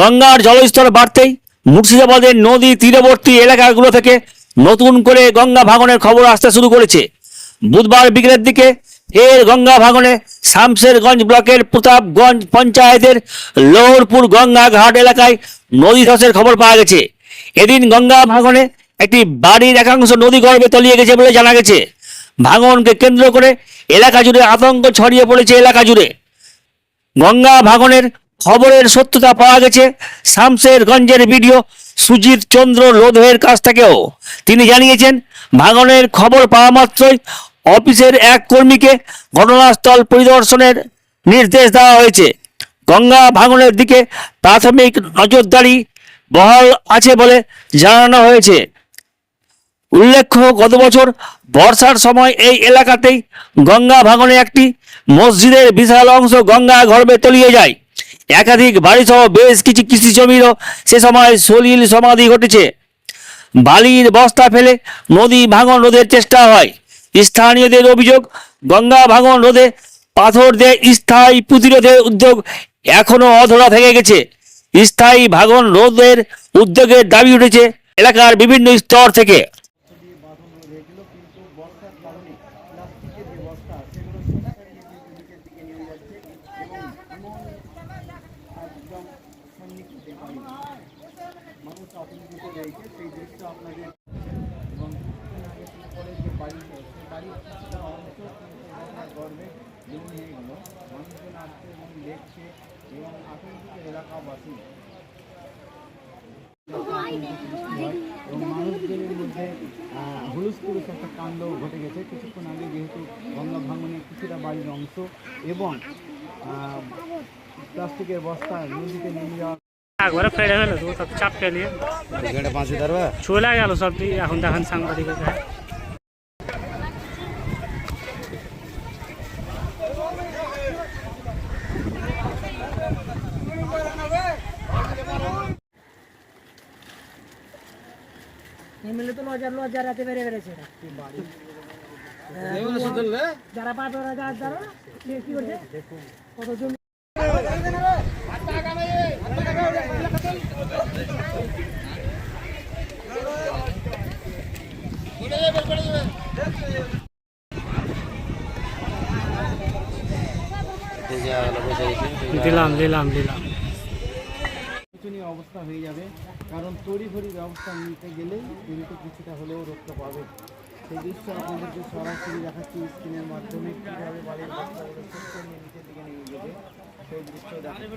গঙ্গার জলস্তর বাড়তেই মুর্শিদাবাদের নদী তীরবর্তী এলাকাগুলো থেকে নতুন করে গঙ্গা ভাঙনের খবর আসতে শুরু করেছে। বুধবার বিকেলের দিকে এর গঙ্গা ভাঙনে শামশেরগঞ্জ ব্লকের প্রতাপগঞ্জ পঞ্চায়েতের লোহরপুর গঙ্গা ঘাট এলাকায় নদী ধসের খবর পাওয়া গেছে। এদিন গঙ্গা ভাঙনে একটি বাড়ির একাংশ নদী গর্ভে তলিয়ে গেছে বলে জানা গেছে। ভাঙনকে কেন্দ্র করে এলাকা জুড়ে আতঙ্ক ছড়িয়ে পড়েছে এলাকা জুড়ে। গঙ্গা ভাঙনের খবরের সত্যতা পাওয়া গেছে শামশেরগঞ্জের ভিডিও সুজিত চন্দ্র লোধের কাছ থেকেও। তিনি জানিয়েছেন, ভাঙনের খবর পাওয়া মাত্রই অফিসের এক কর্মীকে ঘটনাস্থল পরিদর্শনের নির্দেশ দেওয়া হয়েছে। গঙ্গা ভাঙনের দিকে প্রাথমিক নজরদারি বহাল আছে বলে জানানো হয়েছে। উল্লেখ্য, গত বছর বর্ষার সময় এই এলাকাতেই গঙ্গা ভাঙনে একটি মসজিদের বিশাল অংশ গঙ্গা গর্ভে তলিয়ে যায়। একাধিক বাড়িসহ বেশ কিছু কৃষি জমিরও সে সময় সলিল সমাধি ঘটেছে। বালির বস্তা ফেলে নদী ভাঙন রোধের চেষ্টা হয়। স্থানীয়দের অভিযোগ, গঙ্গা ভাঙন রোধে পাথর দিয়ে স্থায়ী প্রতিরোধের উদ্যোগ এখনও অধরা থেকে গেছে। স্থায়ী ভাঙন রোধের উদ্যোগের দাবি উঠেছে এলাকার বিভিন্ন স্তর থেকে। মানুষ আতঙ্কিত রয়েছে সেই দৃশ্য আপনাদের এবং কিছুক্ষণ আগে করে যে বাড়ি সেই অংশ গঙ্গার হয়ে গেল মানুষজন আসছে এবং দেখছে এবং আতঙ্কিত এলাকাবাসী মানুষদের মধ্যে হুলুস পুলুস একটা কাণ্ড ঘটে গেছে কিছুক্ষণ আগে যেহেতু গঙ্গা ভাঙনে কিছুটা বাড়ির অংশ এবং প্লাস্টিকের বস্তা নদীতে নেমে যাওয়া একবারে ফেলে ফেলে দেবো সব চাপ ফেলিয়ে চলে গেল সব এখন দেখেন সাংবাদিকের কাছে এমএলএ তো লজার লজার রাতে বেড়ে বেড়েছে যারা পাঁচ যারা কি করছে দিলাম দিলাম দিলাম। অবস্থা হয়ে যাবে কারণ তড়িঘড়ি ব্যবস্থা নিতে গেলেই কিন্তু কিছুটা হলেও রক্ষা পাবে। সেই দৃশ্য আপনাদেরকে সরাসরি দেখাচ্ছি স্ক্রিনের মাধ্যমে কীভাবে বাড়ির নিচের দিকে নিয়ে যাবে সেই দৃশ্য দেখাচ্ছি।